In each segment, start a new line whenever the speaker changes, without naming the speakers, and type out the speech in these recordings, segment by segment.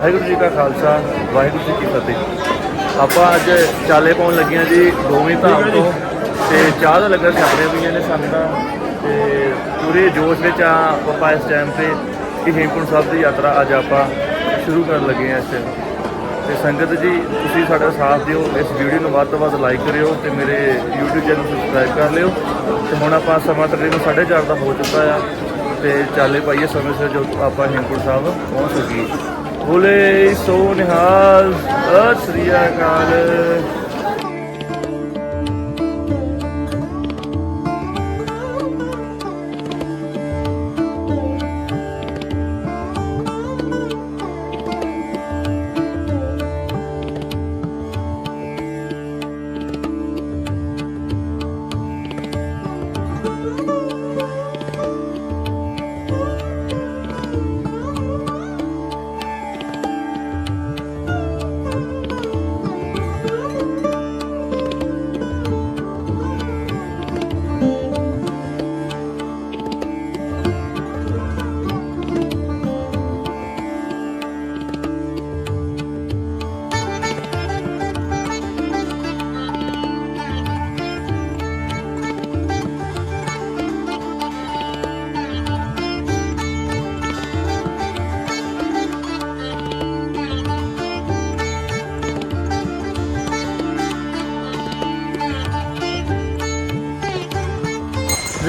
ਵਾਹਿਗੁਰੂ ਜੀ ਕਾ ਖਾਲਸਾ, ਵਾਹਿਗੁਰੂ ਜੀ ਕੀ ਫਤਿਹ। ਆਪਾਂ ਅੱਜ ਚਾਲੇ ਪਾਉਣ ਲੱਗੇ ਹਾਂ ਜੀ ਦੋਵੇਂ ਧਾਮ ਤੋਂ। ਤੇ ਚਾਹ ਦਾ ਲੰਗਰ ਛਕ ਰਹੇ ਪਈਆਂ ਨੇ ਸੰਗਤਾਂ ਤੇ। ਪੂਰੇ ਜੋਸ਼ ਵਿੱਚ ਆ ਆਪਾਂ ਇਸ ਟਾਈਮ ਤੇ ਕਿ ਹੇਮਕੁੰਟ ਸਾਹਿਬ ਦੀ ਯਾਤਰਾ ਅੱਜ ਆਪਾਂ ਸ਼ੁਰੂ ਕਰਨ ਲੱਗੇ ਹਾਂ ਇਸ ਟਾਈਮ ਤੇ ਸੰਗਤ ਜੀ, ਤੁਸੀਂ ਸਾਡਾ ਸਾਥ ਦਿਓ। ਇਸ ਵੀਡੀਓ ਨੂੰ ਵੱਧ ਤੋਂ ਵੱਧ ਲਾਈਕ ਕਰਿਓ ਤੇ ਮੇਰੇ YouTube ਚੈਨਲ ਸਬਸਕ੍ਰਾਈਬ ਕਰ ਲਿਓ। ਤੇ ਹੁਣ ਆਪਾਂ ਸਮਾਂ ਤਕਰੀਬਨ 4:30 ਦਾ ਹੋ ਚੁੱਕਾ ਆ। ਤੇ ਚਾਲੇ ਪਾਈਏ ਸਮੇਂ ਸਿਰ ਜੋ ਆਪਾਂ ਹੇਮਕੁੰਟ ਸਾਹਿਬ ਪਹੁੰਚ ਸਕੀਏ। ਬੋਲੇ ਸੋ ਨਿਹਾਲ ਸਤਿ ਸ੍ਰੀ ਅਕਾਲ।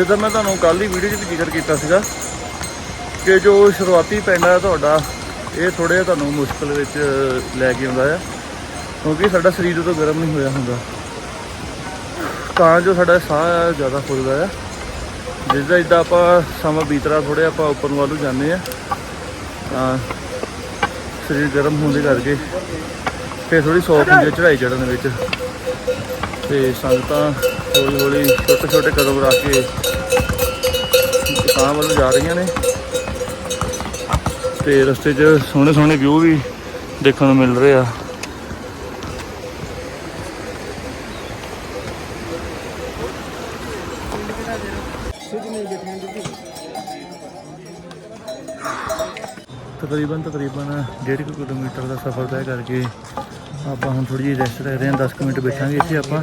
ਜਿੱਦਾਂ ਮੈਂ ਤੁਹਾਨੂੰ ਕੱਲ ਦੀ ਵੀਡੀਓ 'ਚ ਵੀ ਜ਼ਿਕਰ ਕੀਤਾ ਸੀਗਾ ਕਿ ਜੋ ਸ਼ੁਰੂਆਤੀ ਪਿੰਡ ਹੈ ਤੁਹਾਡਾ, ਇਹ ਥੋੜੇ ਜਿਹਾ ਤੁਹਾਨੂੰ ਮੁਸ਼ਕਲ ਵਿੱਚ ਲੈ ਕੇ ਆਉਂਦਾ ਆ। ਕਿਉਂਕਿ ਸਾਡਾ ਸਰੀਰ ਉਦੋਂ ਗਰਮ ਨਹੀਂ ਹੋਇਆ ਹੁੰਦਾ। ਤਾਂ ਜੋ ਸਾਡਾ ਸਾਹ ਆ ਜ਼ਿਆਦਾ ਫੁੱਲਦਾ ਆ। ਜਿੱਦਾਂ ਜਿੱਦਾਂ ਆਪਾਂ ਸਮਾਂ ਬੀਤਰਾ ਥੋੜੇ ਆਪਾਂ ਉੱਪਰ ਨੂੰ ਵੱਲ ਜਾਂਦੇ ਆ, ਤਾਂ ਸਰੀਰ ਗਰਮ ਹੋਣ ਦੇ ਕਰਕੇ ਫਿਰ ਥੋੜੀ ਸੌਖ ਹੁੰਦੀ ਹੈ ਚੜਾਈ ਚੜਨ ਵਿੱਚ। ਤੇ ਸੰਗਤਾਂ ਹੌਲੀ ਹੌਲੀ ਛੋਟੇ ਛੋਟੇ ਕਦਮ ਰੱਖ ਕੇ ਤਾਂ ਵੱਲ ਜਾ ਰਹੀਆਂ ਨੇ। ਤੇ ਰਸਤੇ 'ਚ ਸੋਹਣੇ ਸੋਹਣੇ ਵਿਊ ਵੀ ਦੇਖਣ ਨੂੰ ਮਿਲ ਰਹੇ ਆ। ਤਕਰੀਬਨ ਤਕਰੀਬਨ 1.5 ਕਿਲੋਮੀਟਰ ਦਾ ਸਫ਼ਰ ਤੈਅ ਕਰਕੇ ਆਪਾਂ ਹੁਣ ਥੋੜੀ ਜਿਹੀ ਰੈਸਟ ਲੈ ਰਹੇ ਹਾਂ 10 ਕੁ ਮਿੰਟ ਬੈਠਾਂਗੇ ਇੱਥੇ ਆਪਾਂ।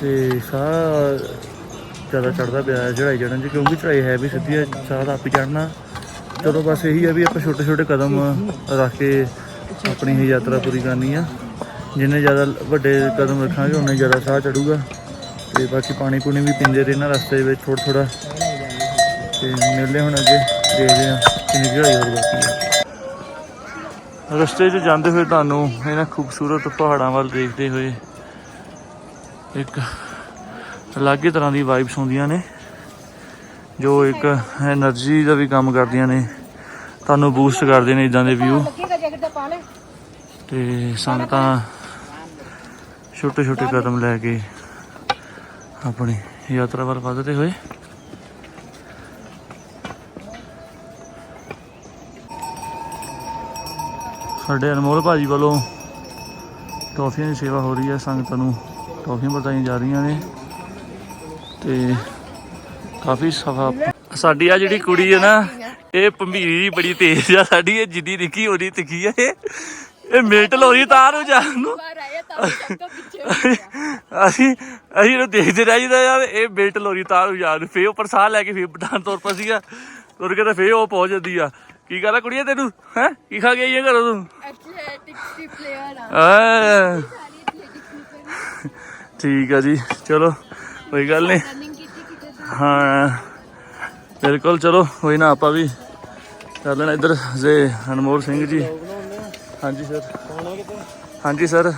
ਤੇ ਸਾਰਾ ਜ਼ਿਆਦਾ ਚੜਦਾ ਪਿਆ ਹੈ ਚੜਾਈ ਚੜਨ ਚ, ਕਿਉਂਕਿ ਚੜਾਈ ਹੈ ਵੀ ਸਿੱਧੀ ਹੈ ਸਾਹ ਆਪ ਹੀ ਚੜਨਾ ਚਲੋ ਬਸ ਇਹੀ ਹੈ ਵੀ ਆਪਾਂ ਛੋਟੇ ਛੋਟੇ ਕਦਮ ਰੱਖ ਕੇ ਆਪਣੀ ਇਹ ਯਾਤਰਾ ਪੂਰੀ ਕਰਨੀ ਆ। ਜਿੰਨੇ ਜ਼ਿਆਦਾ ਵੱਡੇ ਕਦਮ ਰੱਖਾਂਗੇ, ਉਨੇ ਜ਼ਿਆਦਾ ਸਾਹ ਚੜੂਗਾ। ਤੇ ਬਾਕੀ ਪਾਣੀ ਪੂਣੀ ਵੀ ਪੀਂਦੇ ਰਹਿਣਾ ਰਸਤੇ ਵਿੱਚ ਥੋੜਾ ਥੋੜਾ ਤੇ ਮਿਲਦੇ ਹੁਣ ਅੱਗੇ, ਦੇਖਦੇ ਹਾਂ ਕਿੰਨੀ ਚੜਾਈ ਹੋਰ ਬਾਕੀ। ਹੈ ਰਸਤੇ 'ਚ ਜਾਂਦੇ ਹੋਏ ਤੁਹਾਨੂੰ ਇਹਨਾਂ ਖੂਬਸੂਰਤ ਪਹਾੜਾਂ ਵੱਲ ਦੇਖਦੇ ਹੋਏ ਇੱਕ ਅਲੱਗ ਹੀ ਤਰ੍ਹਾਂ ਦੀ ਵਾਈਬਸ ਹੁੰਦੀਆਂ ਨੇ, ਜੋ ਇੱਕ એનર્ਜੀ ਦਾ ਵੀ ਕੰਮ ਕਰਦੀਆਂ ਨੇ, ਤੁਹਾਨੂੰ ਬੂਸਟ ਕਰਦੇ ਨੇ ਇਦਾਂ ਦੇ ਵਿਊ ਤੇ ਸੰਗਤਾਂ ਛੋਟੇ ਛੋਟੇ ਕਦਮ ਲੈ ਕੇ ਆਪਣੀ ਯਾਤਰਾ ਵੱਲ ਵਧਦੇ ਹੋਏ। ਸਾਡੇ ਅਨਮੋਲ ਭਾਜੀ ਵੱਲੋਂ ਟੋਫੀਆਂ ਦੀ ਸੇਵਾ ਹੋ ਰਹੀ ਹੈ, ਸੰਗਤਾਂ ਨੂੰ ਟੋਫੀਆਂ ਵਰਤਾਈਆਂ ਜਾ ਰਹੀਆਂ ਨੇ। ਤੇ ਕਾਫੀ ਸਫਾ। ਸਾਡੀ ਆ ਜਿਹੜੀ ਕੁੜੀ ਹੈ ਨਾ ਇਹ ਭੰਬੀਰੀ ਜੀ ਬੜੀ ਤੇਜ਼ ਆ ਸਾਡੀ ਇਹ ਜਿੱਦੀ ਨਿੱਕੀ ਹੋਣੀ ਤਿੱਖੀ ਆ ਇਹ ਇਹ ਮਿੰਟ ਲੋਰੀ ਤਾਰ ਨੂੰ ਜਾਣ ਨੂੰ। ਅਸੀਂ ਅਸੀਂ ਇਹਨੂੰ ਦੇਖਦੇ ਰਹਿ ਜਾਂਦੇ ਯਾਰ ਇਹ ਬਿਲਟ ਲੋਰੀ ਤਾਰ ਨੂੰ ਜਾਣ ਫੇਰ ਉੱਪਰ ਸਾਹ ਲੈ ਕੇ ਫੇਰ ਪਠਾਨ ਤੌਰ ਪਰ ਸੀਗਾ ਤੁਰ ਕੇ ਤਾਂ ਫੇਰ ਉਹ ਪਹੁੰਚ ਜਾਂਦੀ ਆ। ਕੀ ਆ ਕੁੜੀਏ ਤੈਨੂੰ? ਹੈ? ਕੀ ਖਾ ਆਈ ਆ ਘਰੋਂ ਤੂੰ?
ਐਥਲੈਟਿਕਸ ਦੀ ਪਲੇਅਰ ਆ।
ਠੀਕ ਆ ਜੀ ਚਲੋ। ਕੋਈ ਗੱਲ ਨਹੀਂ।
ਰਨਿੰਗ ਕੀਤੀ ਕਿਤੇ
ਹਾਂ। ਬਿਲਕੁਲ ਚਲੋ ਕੋਈ ਨਾ ਆਪਾਂ ਵੀ ਕਰ ਲੈਣਾ ਇੱਧਰ ਜੇ ਹਨਮੋਰ ਸਿੰਘ ਜੀ। ਹਾਂਜੀ ਸਰ। ਹਾਂਜੀ ਸਰ।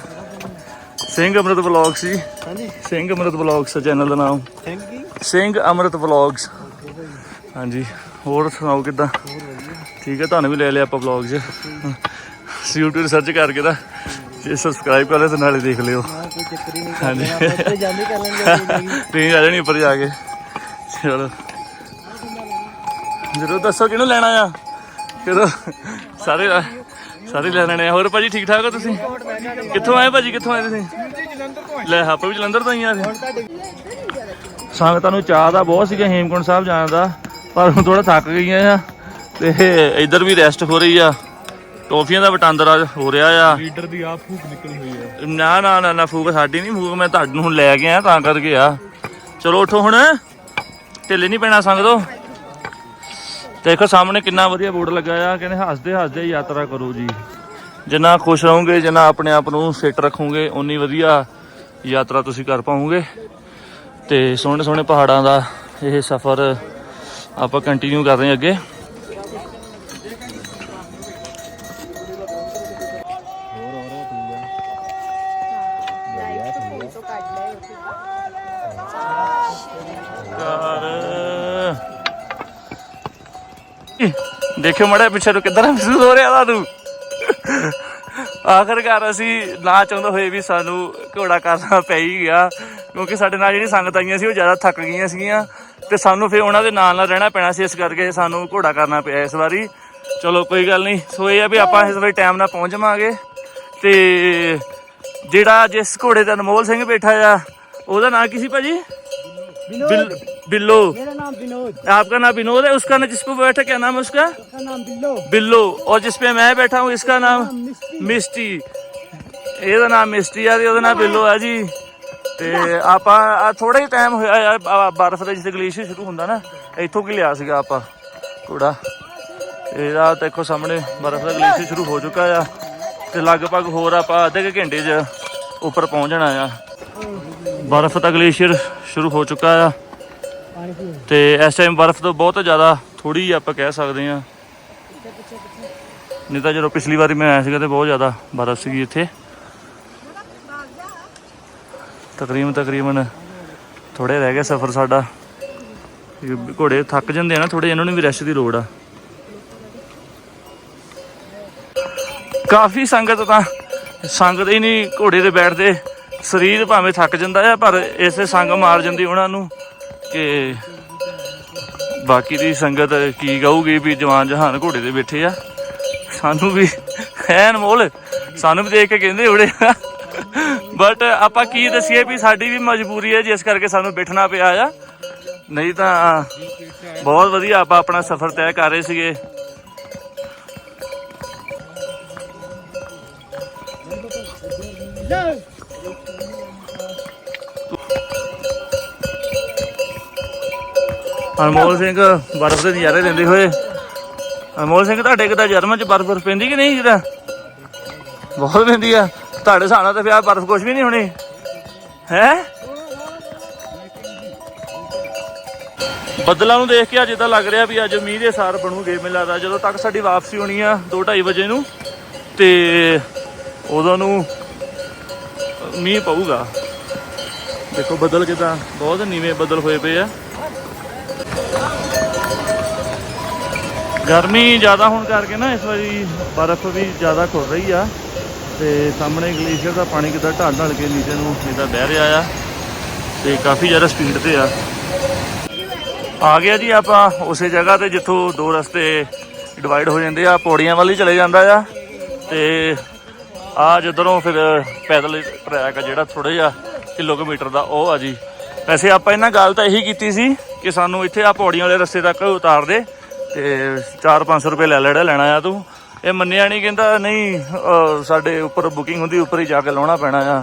ਸਿੰਘ ਅਮਰਤ ਵਲੌਗਸ ਜੀ।
ਹਾਂਜੀ।
ਸਿੰਘ ਅਮਰਤ ਵਲੌਗਸ ਚੈਨਲ ਦਾ ਨਾਮ।
Thank you
Singh Amrit vlogs. ਹਾਂਜੀ ਹੋਰ ਸੁਣਾਓ ਕਿੱਦਾਂ? ਠੀਕ ਹੈ ਤੁਹਾਨੂੰ ਵੀ ਲੈ ਲਿਆ ਆਪਾਂ ਵਲੌਗ 'ਚ YouTube ਸਰਚ ਕਰਕੇ ਤਾਂ ਜੇ ਸਬਸਕ੍ਰਾਈਬ ਕਰ ਲਿਓ ਤੇ ਨਾਲੇ ਦੇਖ ਲਿਓ। ਹਾਂਜੀ।
ਕਰਨਾ ਆਪਾਂ ਤੇ ਜਾਂਦੇ ਕਰ ਲੈਣਗੇ
ਤੁਸੀਂ ਆ ਜਾਣੀ ਉੱਪਰ ਜਾ ਕੇ। ਚਲੋ। ਜਰੂਰ ਦੱਸੋ ਕਿਹਨੂੰ ਲੈਣਾ ਆ? ਕਿਹਦੋਂ ਸਾਰੇ ਸਾਰੇ ਲੈ ਲੈਣੇ ਆ। ਹੋਰ ਭਾਜੀ ਠੀਕ ਠਾਕ ਹੋ ਤੁਸੀਂ? ਕਿੱਥੋਂ ਆਏ ਭਾਜੀ? ਕਿੱਥੋਂ ਆਏ ਤੁਸੀਂ? ਲੈ ਆਪਾਂ ਵੀ ਜਲੰਧਰ ਤੋਂ ਹੀ ਆ। ਸੰਗਤਾਂ ਨੂੰ ਚਾਹ ਦਾ ਬਹੁਤ ਸੀਗਾ ਹੇਮਕੁੰਟ ਸਾਹਿਬ ਜਾਣ ਦਾ ਪਰ ਹੁਣ ਥੋੜਾ ਥੱਕ ਗਈਆਂ ਆ ਤੇ ਇੱਧਰ ਵੀ ਰੈਸਟ ਹੋ ਰਹੀ ਆ। ਟੋਫੀਆਂ ਦਾ ਵਟਾਂਦਰਾ ਹੋ ਰਿਹਾ ਆ।
ਲੀਡਰ ਦੀ ਆਪ ਫੂਕ ਨਿਕਲੀ ਹੋਈ ਹੈ
ਨਾ ਨਾ ਨਾ ਨਾ ਫੂਕ ਸਾਡੀ ਨਹੀਂ ਫੂਕ ਮੈਂ ਤੁਹਾਨੂੰ ਹੁਣ ਲੈ ਕੇ ਆਇਆ ਤਾਂ ਕਰਕੇ ਆ। ਚਲੋ ਉਠੋ ਹੁਣ। ਢਿੱਲੇ ਨਹੀਂ ਪੈਣਾ ਸੰਗ ਤੋਂ। ਦੇਖੋ ਸਾਹਮਣੇ ਕਿੰਨਾ ਵਧੀਆ ਬੋਰਡ ਲੱਗਾ ਆ ਕਹਿੰਦੇ ਹੱਸਦੇ ਹੱਸਦੇ ਯਾਤਰਾ ਕਰੋ ਜੀ। ਜਿੰਨਾ ਖੁਸ਼ ਰਹੋਗੇ ਜਿੰਨਾ ਆਪਣੇ ਆਪ ਨੂੰ ਫਿੱਟ ਰੱਖੋਗੇ ਉਨੀ ਵਧੀਆ ਯਾਤਰਾ ਤੁਸੀਂ ਕਰ ਪਾਓਗੇ। ਤੇ ਸੋਹਣੇ ਸੋਹਣੇ ਪਹਾੜਾਂ ਦਾ ਇਹ ਸਫ਼ਰ ਆਪਾਂ ਕੰਟੀਨਿਊ ਕਰ ਰਹੇ ਹਾਂ ਅੱਗੇ। ਦੇਖਿਓ ਮੜਾ ਪਿੱਛੇ ਤੋਂ ਕਿੱਦਾਂ ਮਹਿਸੂਸ ਹੋ ਰਿਹਾ ਤੁਹਾਨੂੰ। ਆਖਰਕਾਰ ਅਸੀਂ ਨਾ ਚਾਹੁੰਦੇ ਹੋਏ ਵੀ ਸਾਨੂੰ ਘੋੜਾ ਕਰਨਾ ਪੈ ਹੀ ਗਿਆ ਕਿਉਂਕਿ ਸਾਡੇ ਨਾਲ ਜਿਹੜੀ ਸੰਗਤ ਆਈਆਂ ਸੀ ਉਹ ਜ਼ਿਆਦਾ ਥੱਕ ਗਈਆਂ ਸੀਗੀਆਂ ਤੇ ਸਾਨੂੰ ਫਿਰ ਉਹਨਾਂ ਦੇ ਨਾਲ ਨਾਲ ਰਹਿਣਾ ਪੈਣਾ ਸੀ ਇਸ ਕਰਕੇ ਸਾਨੂੰ ਘੋੜਾ ਕਰਨਾ ਪਿਆ ਇਸ ਵਾਰੀ। ਚਲੋ ਕੋਈ ਗੱਲ ਨਹੀਂ ਸੋ ਇਹ ਆ ਵੀ ਆਪਾਂ ਇਸ ਵਾਰੀ ਟਾਈਮ ਨਾਲ ਪਹੁੰਚ ਜਾਵਾਂਗੇ ਤੇ ਜਿਹੜਾ ਜਿਸ ਘੋੜੇ ਤੇ ਅਨਮੋਲ ਸਿੰਘ ਬੈਠਾ ਆ ਉਹਦਾ ਨਾਂ ਕੀ ਸੀ ਭਾਜੀ? बिल, बिल्लो
मेरा नाम विनोद
आपका नाम विनोद है उसका नाम जिस पे बैठा क्या नाम है उसका
का नाम बिल्लो
बिल्लो और जिस पे मैं बैठा हूँ इसका नाम ਮਿਸਟੀ ਇਹਦਾ ਨਾਮ ਮਿਸਟੀ ਆ ਤੇ ਉਹਦਾ ਨਾਮ ਬਿੱਲੋ ਆ ਜੀ ਤੇ ਆਪਾਂ ਆ ਥੋੜਾ ਹੀ ਟਾਈਮ ਹੋਇਆ ਯਾਰ ਬ- ਬਰਫ਼ ਦੇ ਜਿੱਥੇ ਗਲੇਸ਼ੀਅਰ ਸ਼ੁਰੂ ਹੁੰਦਾ ਨਾ ਇੱਥੋਂ ਕੀ ਲਿਆ ਸੀਗਾ ਆਪਾਂ ਘੋੜਾ ਇਹਦਾ ਦੇਖੋ ਸਾਹਮਣੇ ਬਰਫ਼ ਦਾ ਗਲੇਸ਼ੀਅਰ ਸ਼ੁਰੂ ਹੋ ਚੁੱਕਾ ਆ ਤੇ ਲਗਭਗ ਹੋਰ ਆਪਾਂ ਅੱਧੇ ਕੁ ਘੰਟੇ 'ਚ ਉੱਪਰ ਪਹੁੰਚ ਜਾਣਾ ਆ ਬਰਫ਼ ਦਾ ਗਲੇਸ਼ੀਅਰ ਸ਼ੁਰੂ ਹੋ ਚੁੱਕਾ ਆ
पानी पी
ਤੇ ਇਸ ਟਾਈਮ ਬਰਫ਼ ਤੋਂ ਬਹੁਤ ਜ਼ਿਆਦਾ ਥੋੜੀ ਆਪਾਂ ਕਹਿ ਸਕਦੇ ਹਾਂ। ਨਹੀਂ ਤਾਂ ਜਦੋਂ ਪਿਛਲੀ ਵਾਰੀ ਮੈਂ ਆਇਆ ਸੀਗਾ ਤੇ ਬਹੁਤ ਜ਼ਿਆਦਾ ਬਰਫ਼ ਸੀਗੀ ਇੱਥੇ। ਤਕਰੀਬਨ ਤਕਰੀਬਨ ਥੋੜੇ ਰਹਿ ਗਏ ਸਫ਼ਰ ਸਾਡਾ। ਘੋੜੇ ਥੱਕ ਜਾਂਦੇ ਆ ਨਾ ਥੋੜੇ ਇਹਨਾਂ ਨੂੰ ਵੀ ਰੈਸਟ ਦੀ ਲੋੜ ਆ। ਕਾਫੀ ਸੰਗਤ ਤਾਂ, ਸੰਗਤ ਹੀ ਨਹੀਂ ਘੋੜੇ ਤੇ ਬੈਠਦੇ। ਸਰੀਰ ਭਾਵੇਂ ਥੱਕ ਜਾਂਦਾ ਆ, ਪਰ ਇਸੇ ਸੰਗ ਮਾਰ ਜਾਂਦੀ ਉਹਨਾਂ ਨੂੰ। ਕਿ ਬਾਕੀ ਦੀ ਸੰਗਤ ਕੀ ਕਹੂਗੀ ਵੀ ਜਵਾਨ ਜਹਾਨ ਘੋੜੇ ਤੇ ਬੈਠੇ ਆ। ਸਾਨੂੰ ਵੀ ਐਨ ਅਨਮੋਲ ਸਾਨੂੰ ਵੀ ਦੇਖ ਕੇ ਕਹਿੰਦੇ ਉੜੇ ਬਟ ਆਪਾਂ ਕੀ ਦਸੀਏ ਵੀ ਸਾਡੀ ਵੀ ਮਜਬੂਰੀ ਹੈ ਜਿਸ ਕਰਕੇ ਸਾਨੂੰ ਬੈਠਣਾ ਪਿਆ ਆ। ਨਹੀਂ ਤਾਂ ਬਹੁਤ ਵਧੀਆ ਆਪਾਂ ਆਪਣਾ ਸਫ਼ਰ ਤੈਅ ਕਰ ਰਹੇ ਸੀਗੇ। ਅਨਮੋਲ ਸਿੰਘ ਬਰਫ਼ ਦੇ ਨਜ਼ਾਰੇ ਲੈਂਦੇ ਹੋਏ। ਅਨਮੋਲ ਸਿੰਘ, ਤੁਹਾਡੇ ਕਿਤਾ ਜਰਮਨ ਚ ਬਰਫ਼ ਬਰਫ਼ ਪੈਂਦੀ ਕਿ ਨਹੀਂ ਜਿਹੜਾ ਬਹੁਤ ਪੈਂਦੀ ਆ। ਤੁਹਾਡੇ ਹਿਸਾਬ ਨਾਲ ਤਾਂ ਫਿਰ ਬਰਫ਼ ਕੁਝ ਵੀ ਨਹੀਂ ਹੋਣੀ। ਹੈ? ਬੱਦਲਾਂ ਨੂੰ ਦੇਖ ਕੇ ਅੱਜ ਇਦਾਂ ਲੱਗ ਰਿਹਾ ਵੀ ਅੱਜ ਮੀਂਹ ਦੇ ਸਾਰ ਬਣੂਗੇ ਮੈਨੂੰ ਲੱਗਦਾ ਜਦੋਂ ਤੱਕ ਸਾਡੀ ਵਾਪਸੀ ਹੋਣੀ ਆ 2:30 ਵਜੇ ਨੂੰ, ਤੇ ਉਦੋਂ ਨੂੰ ਮੀਂਹ ਪਊਗਾ। ਦੇਖੋ ਬੱਦਲ ਕਿਦਾਂ, ਬਹੁਤ ਨੀਵੇਂ ਬੱਦਲ ਹੋਏ ਪਏ ਆ। ਗਰਮੀ ਜ਼ਿਆਦਾ ਹੋਣ ਕਰਕੇ ਨਾ ਇਸ ਵਾਰੀ ਬਰਫ਼ ਵੀ ਜ਼ਿਆਦਾ ਖੁਰ ਰਹੀ ਆ ਤੇ ਸਾਹਮਣੇ ਗਲੇਸ਼ੀਅਰ ਦਾ ਪਾਣੀ ਕਿਦਾਂ ਢਾਲ ਢਾਲ ਕੇ ਨੀਚੇ ਨੂੰ ਇਦਾਂ ਬਹਿ ਰਿਹਾ ਆ ਤੇ ਕਾਫੀ ਜ਼ਿਆਦਾ ਸਪੀਡ ਤੇ ਆ। ਆ ਗਿਆ ਜੀ ਆਪਾਂ ਉਸੇ ਜਗ੍ਹਾ ਤੇ ਜਿੱਥੋਂ ਦੋ ਰਸਤੇ ਡਿਵਾਈਡ ਹੋ ਜਾਂਦੇ ਆ, ਪੌੜੀਆਂ ਵੱਲ ਹੀ ਚਲੇ ਜਾਂਦਾ ਆ ਤੇ ਆ ਜਿੱਧਰੋਂ ਫਿਰ ਪੈਦਲ ਟਰੈਕ ਆ ਜਿਹੜਾ ਥੋੜਾ ਜਿਹਾ ਕਿਲੋਮੀਟਰ ਦਾ ਉਹ ਆ ਜੀ। ਵੈਸੇ ਆਪਾਂ ਇਹਨਾਂ ਗੱਲ ਤਾਂ ਇਹੀ ਕੀਤੀ ਸੀ ਕਿ ਸਾਨੂੰ ਇੱਥੇ ਆ ਪੌੜੀਆਂ ਵਾਲੇ ਰਸਤੇ ਤੱਕ ਉਤਾਰ ਦੇ ਤੇ 4-500 ਰੁਪਏ ਲੈ ਲੈੜਾ ਲੈਣਾ ਆ ਤੂੰ। ਇਹ ਮੰਨਿਆ ਨਹੀਂ ਕਹਿੰਦਾ ਨਹੀਂ ਸਾਡੇ ਉੱਪਰ ਬੁਕਿੰਗ ਹੁੰਦੀ, ਉੱਪਰ ਹੀ ਜਾ ਕੇ ਲਾਉਣਾ ਪੈਣਾ ਆ।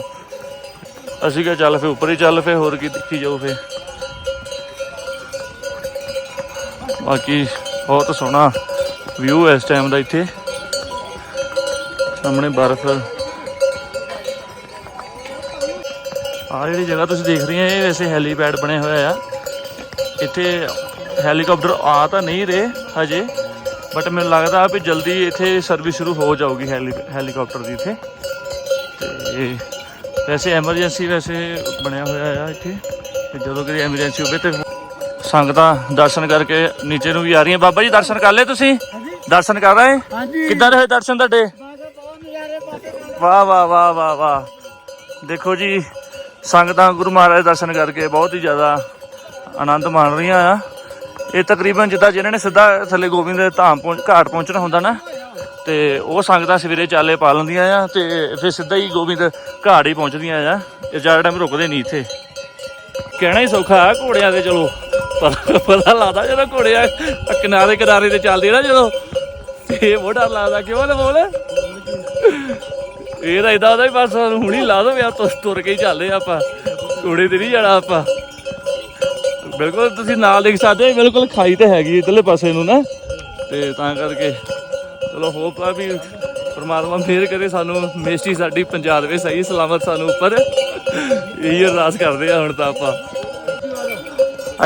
ਅਸੀਂ ਕਿਹਾ ਚੱਲ ਫੇ ਉੱਪਰ ਹੀ ਚੱਲ ਫੇ ਹੋਰ ਕੀ ਦੇਖੀ ਜਾਓ ਫੇ ਬਾਕੀ ਬਹੁਤ ਸੋਹਣਾ ਵਿਊ ਹੈ ਇਸ ਟਾਈਮ ਦਾ ਇੱਥੇ। ਸਾਹਮਣੇ ਬਰਫ਼। ਆ ਜਿਹੜੀ ਜਗ੍ਹਾ ਤੁਸੀਂ ਦੇਖ ਰਹੇ ਹੋ ਇਹ ਵੈਸੇ ਹੈਲੀਪੈਡ ਬਣਿਆ ਹੋਇਆ ਆ। ਇੱਥੇ ਹੈਲੀਕਾਪਟਰ ਆ ਤਾਂ ਨਹੀਂ ਰਹੇ ਹਜੇ ਬਟ ਮੈਨੂੰ ਲੱਗਦਾ ਵੀ ਜਲਦੀ ਇੱਥੇ ਸਰਵਿਸ ਸ਼ੁਰੂ ਹੋ ਜਾਊਗੀ ਹੈਲੀਕਾਪਟਰ ਦੀ ਇੱਥੇ। ਤੇ ਵੈਸੇ ਐਮਰਜੈਂਸੀ ਵੈਸੇ ਬਣਿਆ ਹੋਇਆ ਆ ਇੱਥੇ। ਤੇ ਜਦੋਂ ਕਿ ਐਮਰਜੈਂਸੀ ਹੋਵੇ ਤੇ ਸੰਗਤਾਂ ਦਰਸ਼ਨ ਕਰਕੇ ਨੀਚੇ ਨੂੰ ਵੀ ਆ ਰਹੀਆਂ। ਬਾਬਾ ਜੀ ਦਰਸ਼ਨ ਕਰ ਲਏ ਤੁਸੀਂ? ਦਰਸ਼ਨ ਕਰ ਰਹੇ? ਕਿੱਦਾਂ ਰਹੇ ਦਰਸ਼ਨ ਤੁਹਾਡੇ? ਵਾਹ ਵਾਹ ਵਾਹ ਵਾਹ ਵਾਹ। ਦੇਖੋ ਜੀ ਸੰਗਤਾਂ ਗੁਰੂ ਮਹਾਰਾਜ ਦਰਸ਼ਨ ਕਰਕੇ ਬਹੁਤ ਹੀ ਜ਼ਿਆਦਾ ਆਨੰਦ ਮਾਣ ਰਹੀਆਂ ਆ। ਇਹ ਤਕਰੀਬਨ ਜਿੱਦਾਂ ਜਿਹਨਾਂ ਨੇ ਸਿੱਧਾ ਥੱਲੇ ਗੋਬਿੰਦ ਦੇ ਧਾਮ ਪਹੁੰਚ ਘਾਟ ਪਹੁੰਚਣਾ ਹੁੰਦਾ ਨਾ, ਤੇ ਉਹ ਸੰਗਤਾਂ ਸਵੇਰੇ ਚਾਲੇ ਪਾ ਲੈਂਦੀਆਂ ਆ ਤੇ ਫਿਰ ਸਿੱਧਾ ਹੀ ਗੋਬਿੰਦ ਘਾਟ ਹੀ ਪਹੁੰਚਦੀਆਂ ਆ। ਇਹ ਜ਼ਿਆਦਾ ਟਾਈਮ ਰੁਕਦੇ ਨਹੀਂ ਇੱਥੇ। ਕਹਿਣਾ ਹੀ ਸੌਖਾ ਆ ਘੋੜਿਆਂ ਤੇ ਚਲੋ। ਪਰ ਪਤਾ ਲੱਗਦਾ ਜਦੋਂ ਘੋੜੇ ਆ ਕਿਨਾਰੇ ਕਿਨਾਰੇ ਤੇ ਚੱਲਦੇ ਨਾ ਜਦੋਂ। ਇਹ ਬਹੁਤ ਡਰ ਲੱਗਦਾ, ਕਿਉਂ ਨਾ ਬੋਲ? ਇਹ ਤਾਂ ਇਦਾਂ ਹੁੰਦਾ ਵੀ ਬਸ ਹੁਣੀ ਲਾ ਦੋ ਯਾਰ ਤੁਰ ਕੇ ਹੀ ਚੱਲਦੇ ਆ ਆਪਾਂ। ਘੋੜੇ ਤੇ ਨਹੀਂ ਜਾਣਾ ਆਪਾਂ। ਬਿਲਕੁਲ ਤੁਸੀਂ ਨਾਲ ਦੇਖ ਸਕਦੇ ਹੋ ਬਿਲਕੁਲ ਖਾਈ ਤੇ ਹੈਗੀ ਇਧਰਲੇ ਪਾਸੇ ਨੂੰ ਨਾ। ਤੇ ਤਾਂ ਕਰਕੇ ਚਲੋ ਹੋਪ ਆ ਵੀ ਪਰਮਾਤਮਾ ਮਿਹਰ ਕਰੇ ਸਾਨੂੰ ਮੇਸਟੀ ਸਾਡੀ ਪੰਜਾਬ ਵਿੱਚ ਸਹੀ, ਸਲਾਮਤ ਸਾਨੂੰ ਉੱਪਰ। ਇਹੀ ਅਰਦਾਸ ਕਰਦੇ ਆ ਹੁਣ ਤਾਂ ਆਪਾਂ।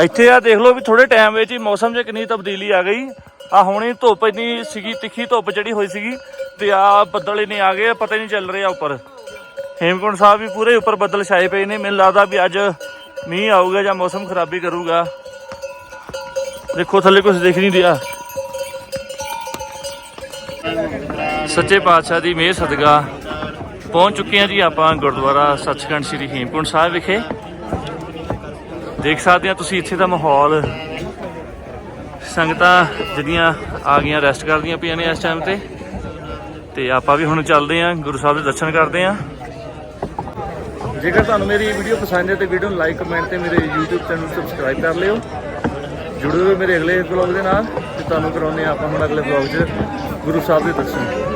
ਇੱਥੇ ਆ ਦੇਖ ਲਓ ਵੀ ਥੋੜੇ ਟਾਈਮ ਵਿੱਚ ਹੀ ਮੌਸਮ 'ਚ ਕਿੰਨੀ ਤਬਦੀਲੀ ਆ ਗਈ। ਆ ਹੁਣੀ ਧੁੱਪ ਇੰਨੀ ਸੀਗੀ, ਤਿੱਖੀ ਧੁੱਪ ਜਿਹੜੀ ਹੋਈ ਸੀਗੀ। ਤੇ ਆ ਬੱਦਲ ਇੰਨੇ ਆ ਗਏ ਪਤਾ ਹੀ ਨਹੀਂ ਚੱਲ ਰਿਹਾ ਉੱਪਰ। ਹੇਮਕੁੰਟ ਸਾਹਿਬ ਵੀ ਪੂਰੇ ਉੱਪਰ ਬੱਦਲ ਛਾਏ ਪਏ ਨੇ, ਮੈਨੂੰ ਲੱਗਦਾ ਵੀ ਅੱਜ ਮੀਂਹ ਆਊਗਾ ਜਾਂ ਮੌਸਮ ਖਰਾਬੀ ਕਰੂਗਾ। ਦੇਖੋ, ਥੱਲੇ ਕੁਝ ਦਿਖ ਨਹੀਂ ਰਿਹਾ। ਸੱਚੇ ਪਾਤਸ਼ਾਹ ਦੀ ਮਿਹਰ ਸਦਕਾ ਪਹੁੰਚ ਚੁੱਕੇ ਹਾਂ ਜੀ ਆਪਾਂ ਗੁਰਦੁਆਰਾ ਸੱਚਖੰਡ ਸ੍ਰੀ ਹੇਮਕੁੰਟ ਸਾਹਿਬ ਵਿਖੇ। ਦੇਖ ਸਕਦੇ ਆ ਤੁਸੀਂ ਇੱਥੇ ਦਾ ਮਾਹੌਲ। ਸੰਗਤਾਂ ਜਿਹੜੀਆਂ ਆ ਗਈਆਂ ਰੈਸਟ ਕਰਦੀਆਂ ਪਈਆਂ ਨੇ ਇਸ ਟਾਈਮ ਤੇ। ਤੇ ਆਪਾਂ ਵੀ ਹੁਣ ਚੱਲਦੇ ਆਂ ਗੁਰੂ ਸਾਹਿਬ ਦੇ ਦਰਸ਼ਨ ਕਰਦੇ ਆਂ ਜੇਕਰ ਤੁਹਾਨੂੰ ਮੇਰੀ ਵੀਡੀਓ ਪਸੰਦ ਹੈ ਤੇ ਵੀਡੀਓ ਨੂੰ ਲਾਈਕ ਕਮੈਂਟ ਤੇ ਮੇਰੇ YouTube ਚੈਨਲ ਨੂੰ ਸਬਸਕ੍ਰਾਈਬ ਕਰ ਲਿਓ। ਜੁੜੋ ਰਹੋ ਮੇਰੇ ਅਗਲੇ ਵਲੌਗ ਦੇ ਨਾਲ ਤੇ ਤੁਹਾਨੂੰ ਕਰਾਉਂਦੇ ਹਾਂ ਆਪਾਂ ਹੁਣ ਅਗਲੇ ਵਲੌਗ 'ਚ ਗੁਰੂ ਸਾਹਿਬ ਦੇ ਦਰਸ਼ਨ।